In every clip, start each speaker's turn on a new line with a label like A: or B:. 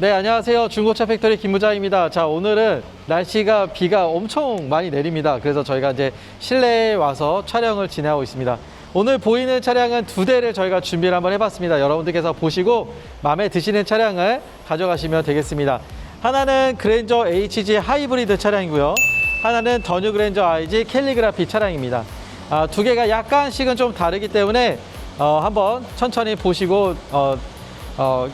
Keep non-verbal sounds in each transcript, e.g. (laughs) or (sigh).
A: 네, 안녕하세요. 중고차 팩토리 김무자입니다. 자, 오늘은 날씨가 비가 엄청 많이 내립니다. 그래서 저희가 이제 실내에 와서 촬영을 진행하고 있습니다. 오늘 보이는 차량은 두 대를 저희가 준비를 한번 해봤습니다. 여러분들께서 보시고 마음에 드시는 차량을 가져가시면 되겠습니다. 하나는 그랜저 HG 하이브리드 차량이고요. 하나는 더뉴 그랜저 IG 캘리그라피 차량입니다. 아, 두 개가 약간씩은 좀 다르기 때문에 어, 한번 천천히 보시고 어, 어,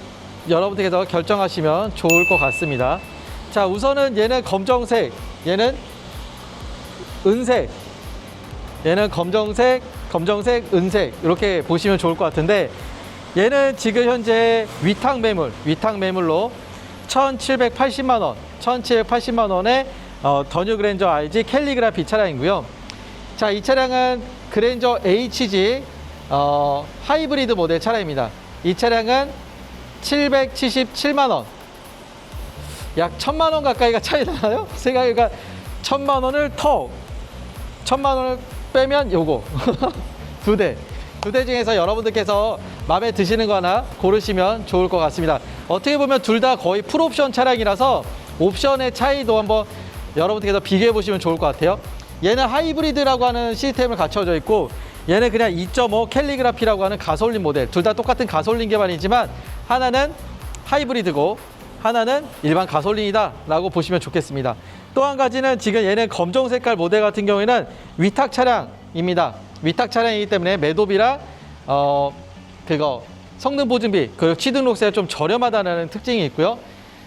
A: 여러분들께서 결정하시면 좋을 것 같습니다. 자, 우선은 얘는 검정색, 얘는 은색, 얘는 검정색, 검정색, 은색 이렇게 보시면 좋을 것 같은데 얘는 지금 현재 위탁 매물, 위탁 매물로 1,780만 원, 1,780만 원에 어, 더뉴 그랜저 IG 캘리그라피 차량이고요. 자, 이 차량은 그랜저 HG 어, 하이브리드 모델 차량입니다. 이 차량은 777만 원. 약 1000만 원 가까이가 차이 나나요? 생각해가 1000만 원을 턱 1000만 원을 빼면 요거 (laughs) 두 대. 두 대 중에서 여러분들께서 마음에 드시는 거 하나 고르시면 좋을 것 같습니다. 어떻게 보면 둘 다 거의 풀옵션 차량이라서 옵션의 차이도 한번 여러분들께서 비교해 보시면 좋을 것 같아요. 얘는 하이브리드라고 하는 시스템을 갖춰져 있고 얘는 그냥 2.5 캘리그라피라고 하는 가솔린 모델. 둘 다 똑같은 가솔린 개발이지만 하나는 하이브리드고 하나는 일반 가솔린이다 라고 보시면 좋겠습니다. 또 한 가지는 지금 얘는 검정 색깔 모델 같은 경우에는 위탁 차량입니다. 위탁 차량이기 때문에 매도비랑 어 그거 성능 보증비 그리고 취등록세가 좀 저렴하다는 특징이 있고요.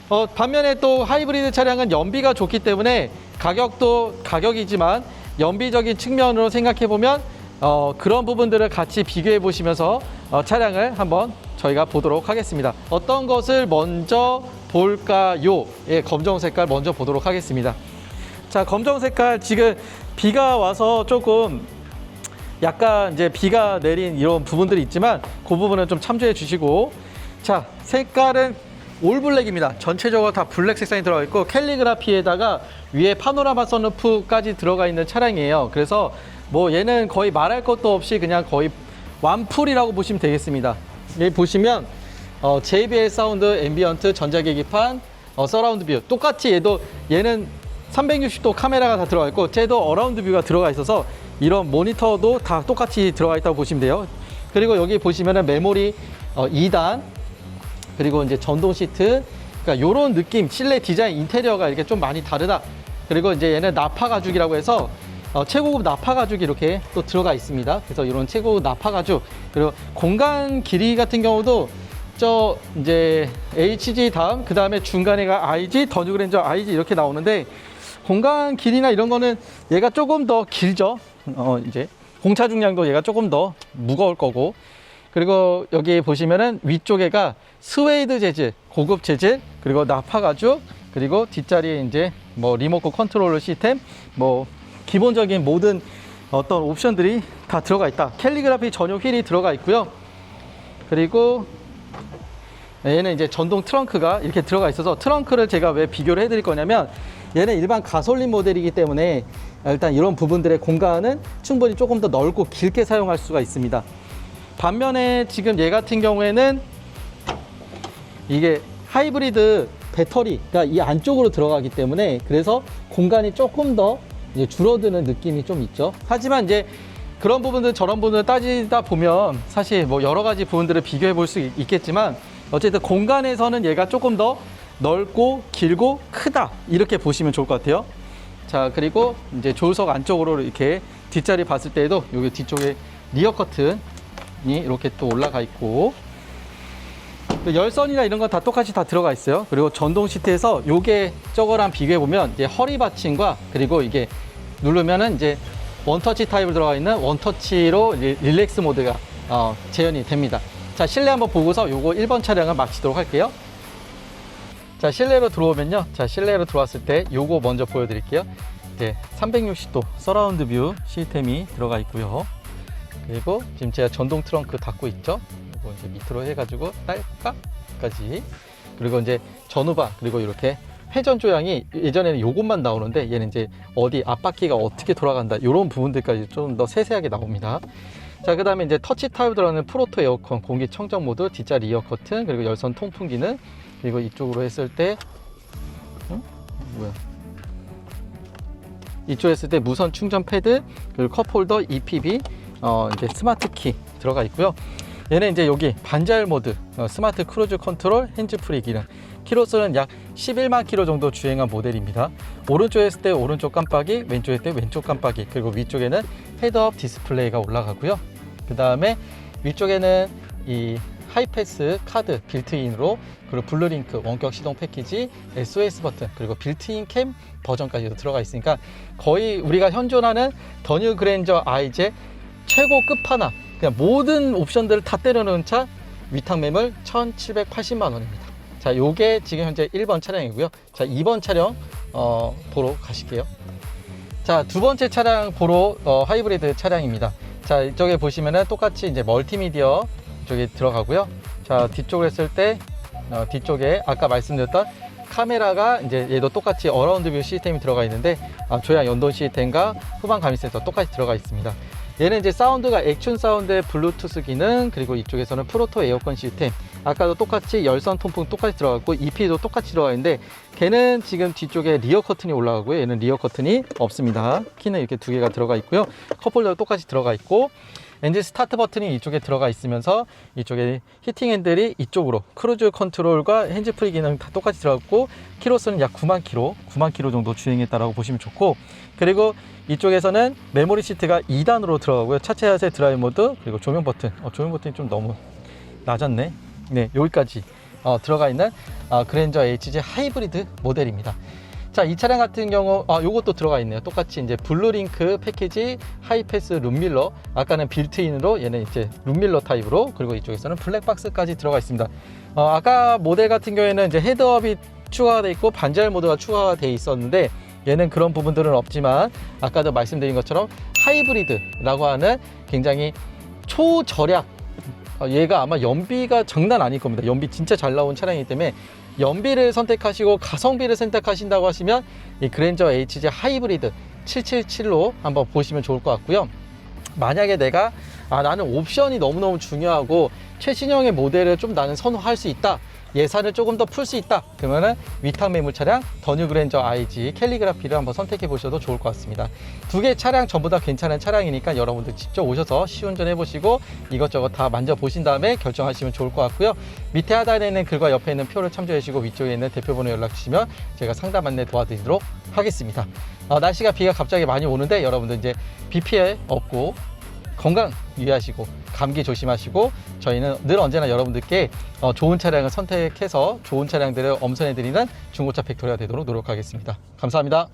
A: 어, 반면에 또 하이브리드 차량은 연비가 좋기 때문에 가격도 가격이지만 연비적인 측면으로 생각해 보면 어, 그런 부분들을 같이 비교해 보시면서 어, 차량을 한번 저희가 보도록 하겠습니다. 어떤 것을 먼저 볼까요? 예, 검정 색깔 먼저 보도록 하겠습니다. 자, 검정 색깔 지금 비가 와서 조금 약간 이제 비가 내린 이런 부분들이 있지만 그 부분은 좀 참조해 주시고 자, 색깔은 올블랙입니다. 전체적으로 다 블랙 색상이 들어가 있고 캘리그라피에다가 위에 파노라마 선루프까지 들어가 있는 차량이에요. 그래서 뭐 얘는 거의 말할 것도 없이 그냥 거의 완풀이라고 보시면 되겠습니다. 여기 보시면 어, JBL 사운드, 앰비언트, 전자계기판, 어, 서라운드 뷰 똑같이 얘도 얘는 360도 카메라가 다 들어가 있고 쟤도 어라운드 뷰가 들어가 있어서 이런 모니터도 다 똑같이 들어가 있다고 보시면 돼요. 그리고 여기 보시면은 메모리 어, 2단 그리고 이제 전동 시트 그러니까 요런 느낌 실내 디자인 인테리어가 이렇게 좀 많이 다르다. 그리고 이제 얘는 나파 가죽이라고 해서 어, 최고급 나파 가죽이 이렇게 또 들어가 있습니다. 그래서 이런 최고급 나파 가죽 그리고 공간 길이 같은 경우도 저 이제 HG 다음 그 다음에 중간에가 IG 더뉴 그랜저 IG 이렇게 나오는데 공간 길이나 이런 거는 얘가 조금 더 길죠. 어 이제 공차 중량도 얘가 조금 더 무거울 거고 그리고 여기 보시면은 위쪽에가 스웨이드 재질, 고급 재질, 그리고 나파 가죽, 그리고 뒷자리에 이제 뭐 리모컨 컨트롤러 시스템, 뭐 기본적인 모든 어떤 옵션들이 다 들어가 있다. 캘리그라피 전용 휠이 들어가 있고요. 그리고 얘는 이제 전동 트렁크가 이렇게 들어가 있어서 트렁크를 제가 왜 비교를 해드릴 거냐면 얘는 일반 가솔린 모델이기 때문에 일단 이런 부분들의 공간은 충분히 조금 더 넓고 길게 사용할 수가 있습니다. 반면에 지금 얘 같은 경우에는 이게 하이브리드 배터리가 이 안쪽으로 들어가기 때문에 그래서 공간이 조금 더 이제 줄어드는 느낌이 좀 있죠. 하지만 이제 그런 부분들 저런 부분을 따지다 보면 사실 뭐 여러 가지 부분들을 비교해 볼 수 있겠지만 어쨌든 공간에서는 얘가 조금 더 넓고 길고 크다 이렇게 보시면 좋을 것 같아요. 자 그리고 이제 조수석 안쪽으로 이렇게 뒷자리 봤을 때에도 여기 뒤쪽에 리어 커튼이 이렇게 또 올라가 있고 그 열선이나 이런 건 다 똑같이 다 들어가 있어요. 그리고 전동 시트에서 요게 저거랑 비교해 보면 이제 허리 받침과 그리고 이게 누르면은 이제 원터치 타입으로 들어가 있는 원터치로 리- 릴렉스 모드가 어, 재현이 됩니다. 자 실내 한번 보고서 요거 1번 차량을 마치도록 할게요. 자 실내로 들어오면요. 자 실내로 들어왔을 때 요거 먼저 보여드릴게요. 이제 360도 서라운드 뷰 시스템이 들어가 있고요. 그리고 지금 제가 전동 트렁크 닫고 있죠. 이거 이제 밑으로 해가지고 딸 깍까지 그리고 이제 전후방 그리고 이렇게 회전 조향이 예전에는 요것만 나오는데 얘는 이제 어디 앞바퀴가 어떻게 돌아간다 이런 부분들까지 좀 더 세세하게 나옵니다. 자, 그 다음에 이제 터치 타입 들어가는 프로토 에어컨 공기 청정 모드, 뒷자리 이어 커튼, 그리고 열선 통풍 기능, 그리고 이쪽으로 했을 때 응? 뭐야? 이쪽에 했을 때 무선 충전 패드 그리고 컵홀더 EPB 어, 이제 스마트 키 들어가 있고요. 얘는 이제 여기 반자율 모드 어, 스마트 크루즈 컨트롤 핸즈 프리 기능 키로수는 약 11만 킬로 정도 주행한 모델입니다. 오른쪽에 했을 때 오른쪽 깜빡이, 왼쪽에 했을 때 왼쪽 깜빡이, 그리고 위쪽에는 헤드업 디스플레이가 올라가고요. 그 다음에 위쪽에는 이 하이패스 카드 빌트인으로 그리고 블루링크 원격 시동 패키지, SOS 버튼 그리고 빌트인 캠 버전까지도 들어가 있으니까 거의 우리가 현존하는 더뉴 그랜저 아이제 최고 끝판왕 그냥 모든 옵션들을 다 때려넣은 차 위탁 매물 1,780만 원입니다. 자, 요게 지금 현재 1번 차량이고요. 자, 2번 차량 어, 보러 가실게요. 자, 두 번째 차량 보러 어, 하이브리드 차량입니다. 자, 이쪽에 보시면은 똑같이 이제 멀티미디어 쪽에 들어가고요. 자, 뒤쪽을 했을 때 어, 뒤쪽에 아까 말씀드렸던 카메라가 이제 얘도 똑같이 어라운드 뷰 시스템이 들어가 있는데 아, 조향 연동 시스템과 후방 감시 센서 똑같이 들어가 있습니다. 얘는 이제 사운드가 액션 사운드의 블루투스 기능 그리고 이쪽에서는 프로토 에어컨 시스템. 아까도 똑같이 열선 통풍 똑같이 들어갔고 EP도 똑같이 들어가 있는데 걔는 지금 뒤쪽에 리어 커튼이 올라가고요. 얘는 리어 커튼이 없습니다. 키는 이렇게 두 개가 들어가 있고요. 컵홀더 똑같이 들어가 있고 엔진 스타트 버튼이 이쪽에 들어가 있으면서 이쪽에 히팅 핸들이 이쪽으로 크루즈 컨트롤과 핸즈 프리 기능 다 똑같이 들어갔고 키로수는 약 9만 킬로 9만 킬로 정도 주행했다라고 보시면 좋고 그리고 이쪽에서는 메모리 시트가 2단으로 들어가고요. 차체 하세 드라이브 모드 그리고 조명 버튼. 어, 조명 버튼이 좀 너무 낮았네. 네 여기까지 어, 들어가 있는 어, 그랜저 HG 하이브리드 모델입니다 자, 이 차량 같은 경우, 아, 요것도 들어가 있네요. 똑같이 이제 블루링크 패키지 하이패스 룸밀러. 아까는 빌트인으로, 얘는 이제 룸밀러 타입으로, 그리고 이쪽에서는 블랙박스까지 들어가 있습니다. 어, 아까 모델 같은 경우에는 이제 헤드업이 추가가 돼 있고 반자율 모드가 추가가 돼 있었는데, 얘는 그런 부분들은 없지만, 아까도 말씀드린 것처럼 하이브리드라고 하는 굉장히 초절약 어, 얘가 아마 연비가 장난 아닐 겁니다. 연비 진짜 잘 나온 차량이기 때문에 연비를 선택하시고 가성비를 선택하신다고 하시면 이 그랜저 HG 하이브리드 777로 한번 보시면 좋을 것 같고요. 만약에 내가 아 나는 옵션이 너무너무 중요하고 최신형의 모델을 좀 나는 선호할 수 있다. 예산을 조금 더 풀 수 있다. 그러면은 위탁 매물 차량 더뉴 그랜저 IG 캘리그라피를 한번 선택해 보셔도 좋을 것 같습니다. 두 개 차량 전부 다 괜찮은 차량이니까 여러분들 직접 오셔서 시운전 해보시고 이것저것 다 만져보신 다음에 결정하시면 좋을 것 같고요. 밑에 하단에 있는 글과 옆에 있는 표를 참조해 주시고 위쪽에 있는 대표번호 연락 주시면 제가 상담 안내 도와드리도록 하겠습니다. 어, 날씨가 비가 갑자기 많이 오는데 여러분들 이제 비 피해 없고 건강 유의하시고 감기 조심하시고 저희는 늘 언제나 여러분들께 어, 좋은 차량을 선택해서 좋은 차량들을 엄선해 드리는 중고차 팩토리가 되도록 노력하겠습니다. 감사합니다.